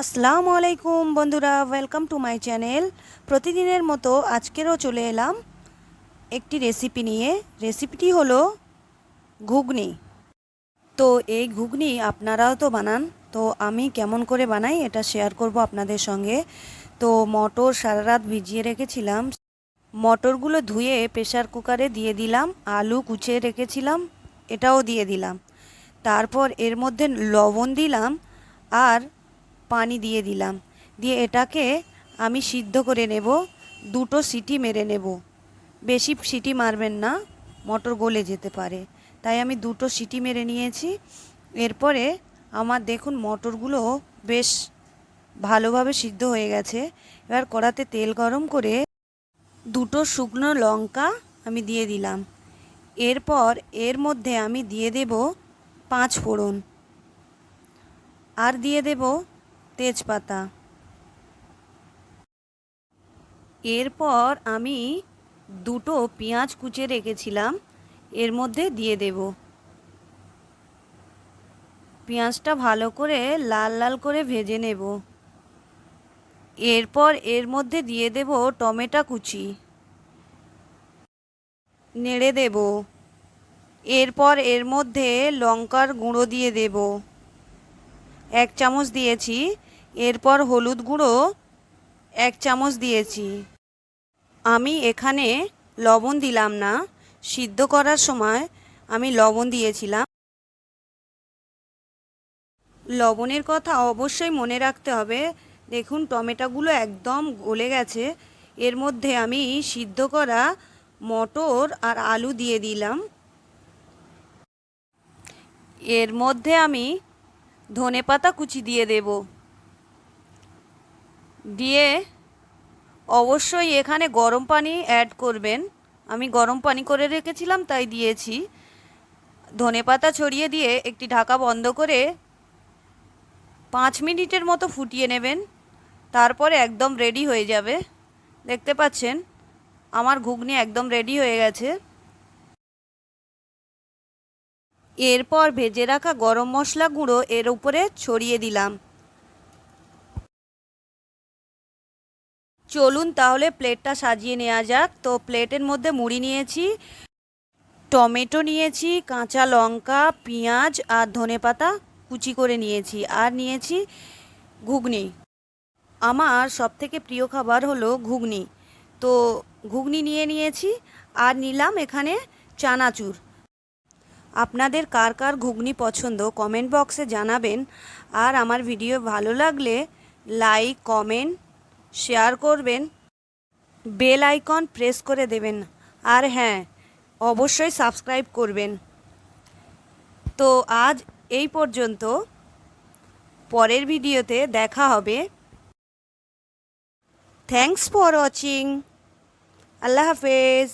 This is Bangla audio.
আসসালামু আলাইকুম বন্ধুরা ওয়েলকাম টু মাই চ্যানেল প্রতিদিনের মতো আজকেরও চলে এলাম একটি রেসিপি নিয়ে। রেসিপিটি হলো ঘুগনি। তো এই ঘুগনি আপনারাও তো বানান, তো আমি কেমন করে বানাই এটা শেয়ার করব আপনাদের সঙ্গে। তো মটর সারা রাত ভিজিয়ে রেখেছিলাম। মটরগুলো ধুয়ে প্রেশার কুকারে দিয়ে দিলাম, আলু কুচিয়ে রেখেছিলাম, এটাও দিয়ে দিলাম। তারপর এর মধ্যে লবণ দিলাম, আর পানি দিয়ে দিলাম। দিয়ে এটাকে আমি সিদ্ধ করে নেব, দুটো সিটি মেরে নেব। বেশি সিটি মারবেন না, মটর গলে যেতে পারে। তাই আমি দুটো সিটি মেরে নিয়েছি। এরপরে আমার দেখুন মটরগুলো বেশ ভালোভাবে সিদ্ধ হয়ে গেছে। এবার কড়াতে তেল গরম করে দুটো শুকনো লঙ্কা আমি দিয়ে দিলাম। এরপর এর মধ্যে আমি দিয়ে দেব পাঁচ ফোড়ন। আর দিয়ে দেব তেজপাতা। এরপর আমি দুটো পেঁয়াজ কুচে রেখেছিলাম, এর মধ্যে দিয়ে দেব। পেঁয়াজটা ভালো করে লাল লাল করে ভেজে নেব। এরপর এর মধ্যে দিয়ে দেব টমেটো কুচি। নেড়ে দেব। এরপর এর মধ্যে লঙ্কার গুঁড়ো দিয়ে দেব। এক চামচ দিয়েছি। এরপর হলুদ গুঁড়ো এক চামচ দিয়েছি। আমি এখানে লবণ দিলাম না। সিদ্ধ করার সময় আমি লবণ দিয়েছিলাম। লবণের কথা অবশ্যই মনে রাখতে হবে। দেখুন, টমেটোগুলো একদম গলে গেছে। এর মধ্যে আমি সিদ্ধ করা মটর আর আলু দিয়ে দিলাম। এর মধ্যে আমি ধনে পাতা কুচি দিয়ে দেব। দিয়ে অবশ্যই এখানে গরম পানি অ্যাড করবেন। আমি গরম পানি করে রেখেছিলাম, তাই দিয়েছি। ধনে পাতা ছড়িয়ে দিয়ে একটি ঢাকা বন্ধ করে পাঁচ মিনিটের মতো ফুটিয়ে নেবেন। তারপরে একদম রেডি হয়ে যাবে। দেখতে পাচ্ছেন, আমার ঘুগনি একদম রেডি হয়ে গেছে। এরপর ভেজে রাখা গরম মশলা গুঁড়ো এর উপরে ছড়িয়ে দিলাম। চলুন তাহলে প্লেটটা সাজিয়ে নেওয়া যাক। তো প্লেটের মধ্যে মুড়ি নিয়েছি, টমেটো নিয়েছি, কাঁচা লঙ্কা, পেঁয়াজ আর ধনেপাতা কুচি করে নিয়েছি আর নিয়েছি ঘুগনি। আমার সবথেকে প্রিয় খাবার হলো ঘুগনি। তো ঘুগনি নিয়ে নিয়েছি আর নিলাম এখানে চানাচুর। আপনাদের কার কার ঘুগনি পছন্দ কমেন্ট বক্সে জানাবেন। আর আমার ভিডিও ভালো লাগলে লাইক কমেন্ট শেয়ার করবেন। বেল আইকন প্রেস করে দেবেন। আর হ্যাঁ অবশ্যই সাবস্ক্রাইব করবেন। তো আজ এই পর্যন্ত। পরের ভিডিওতে দেখা হবে। থ্যাংকস ফর ওয়াচিং আল্লাহ হাফেজ।